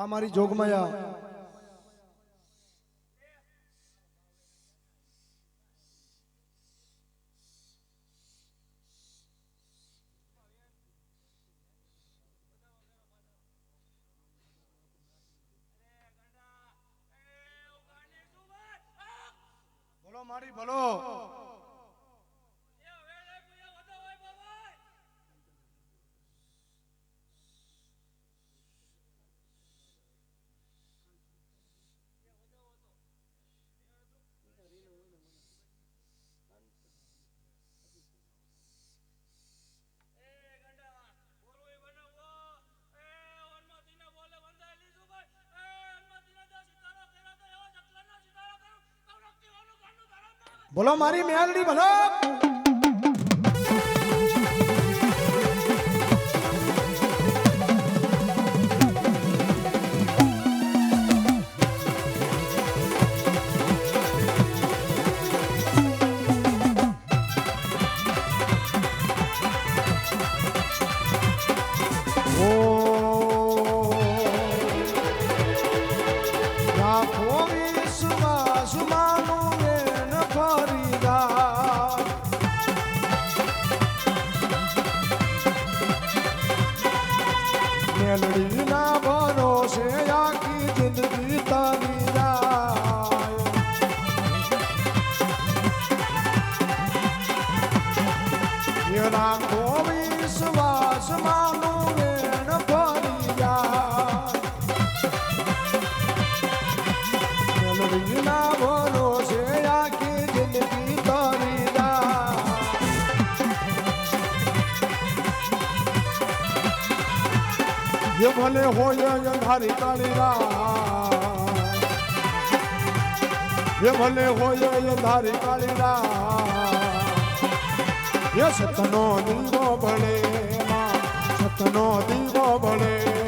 હા મારી જોગમાયા મારી બોલો. બોલો મારી મેલડી બોલો melody na bo. ભલે હોય અંધારી કાળી રાત જે ભલે હોય અંધારી કાળી રાત એ સતનો દીવો માં, સતનો દીવો બળે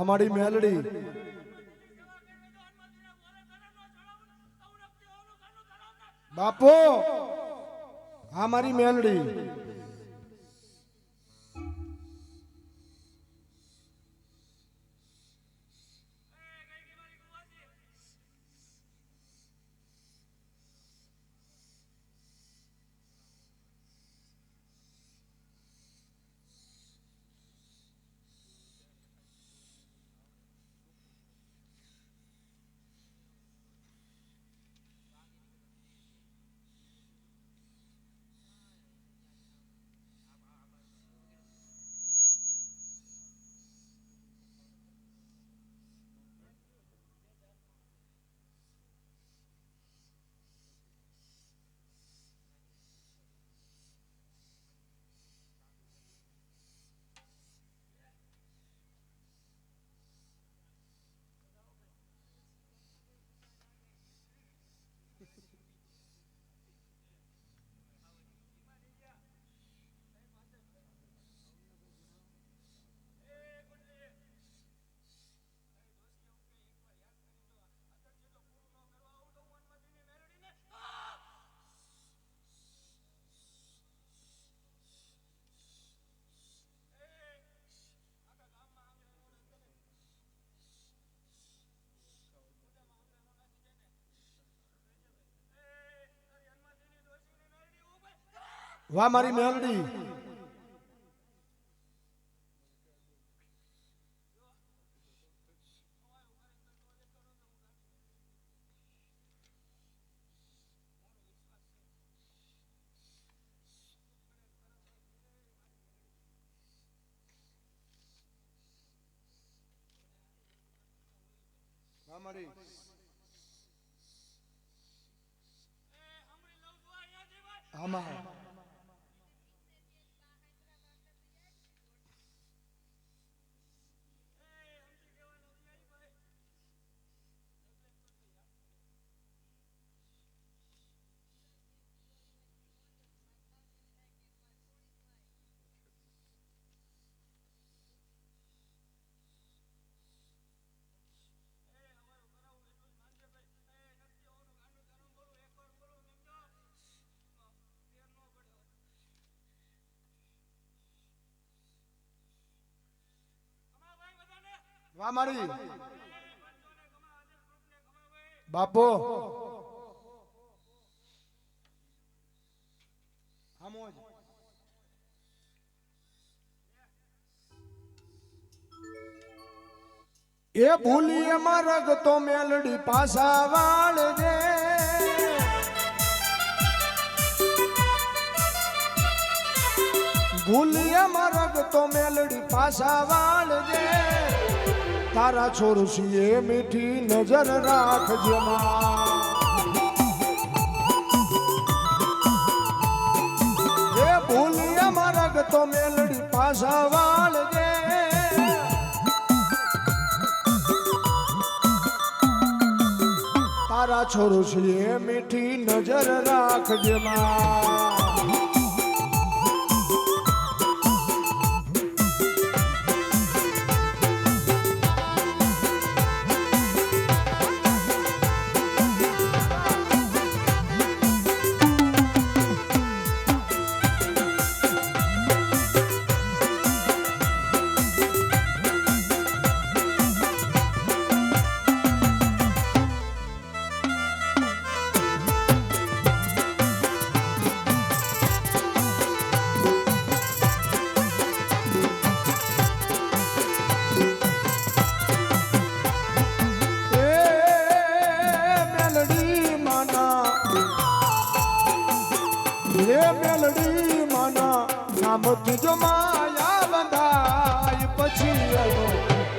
અમારી મેલડી બાપો હા મારી Vai, Marimelo de. Amarim. Amarim. વામડી બાપો. એ ભૂલી એમાં રગતો મેલડી પાસા વાળજે. ભૂલી એમાં રગતો મેલડી પાસા વાળજે. તારા છોરસીએ મીઠી નજર રાખજે એ ભૂલી એમાં રગતો મેલડી પાછા વાળજે. તારા છોરસીએ મીઠી નજર રાખજે માં. એ મેલડી, માના નામથી જો માયા બંધાય. પછી એનો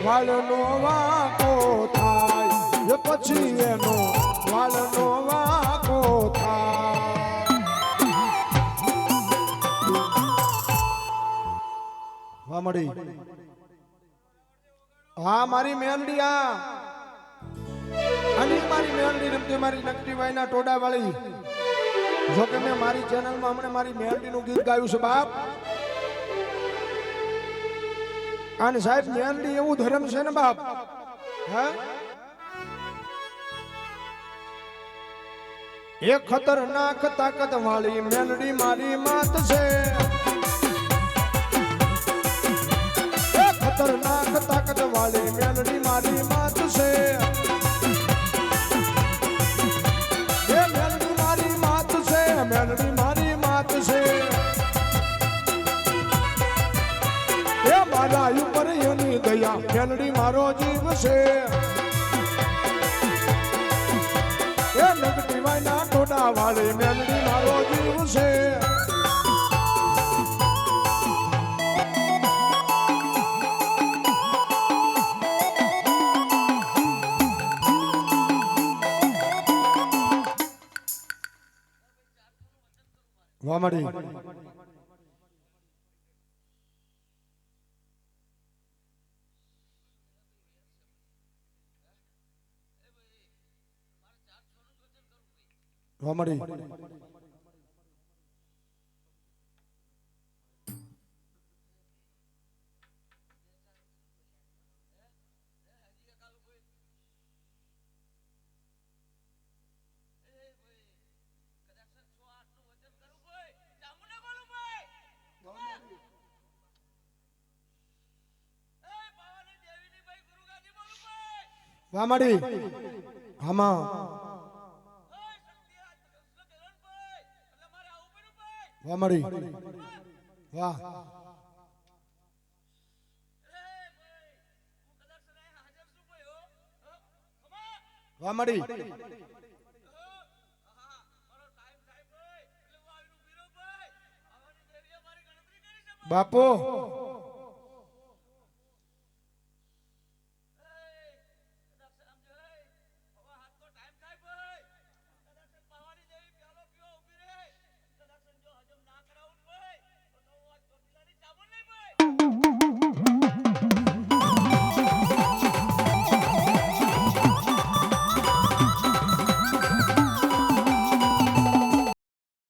વાળનો વાંકો થાય. એ પછી એનો વાલનો વાંકો થાય. વામડી હા, મારી મેલડી આ અને મારી મેલડી રમતી મારી નકટી વાયના ટોડા વાળી જો કે મેં મારી ચેનલમાં હમણાં મારી મેલડી નું ગીત ગાયું છે, બાપ. અને સાહેબ મેલડી એવું ધર્મ છે ને, બાપ. હે? એક ખતરનાક તાકાત વાળી મેલડી મારી માત છે. એ ખતરનાક તાકાત વાળી મેલડી મારી માત છે. મેલડી મારો જીવ છે. એ નગટી વાયના ટોડા વાળી મેલડી મારો જીવ છે. વામડી. વામડી વામડી આમાં વામડી વાહ. વામડી બાપો.